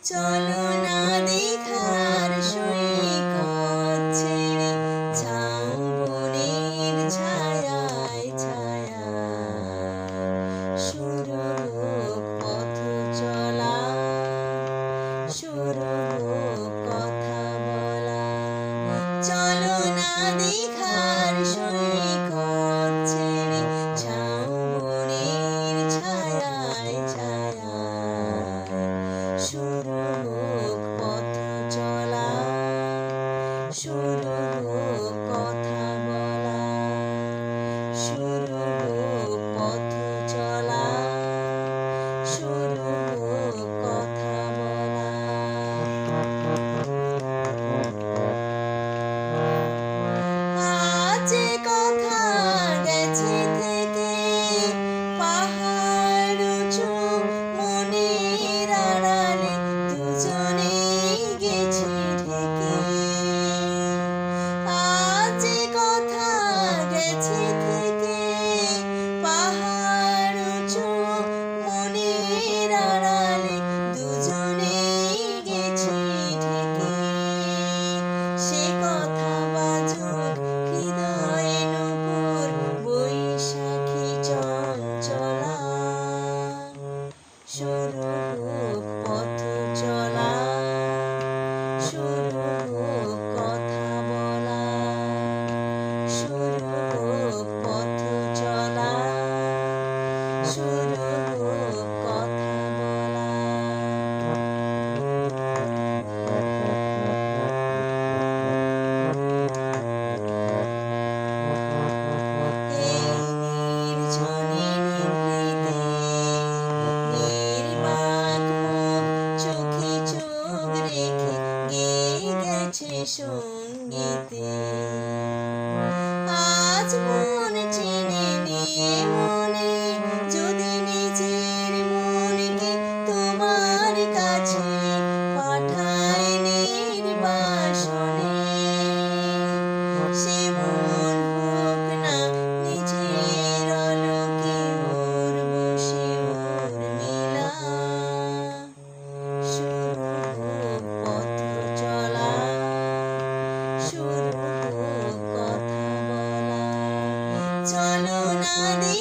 加油！শুরু কথা বলা। শুরু পথ চলা শুরু কথা বলা। শুরু আছে সঙ্গীতে আজ মন চিনে নিয়ে মনে, যদি নিজের মনকে তোমার কাছে পাঠায় নির্বাসনে। সে Daddy.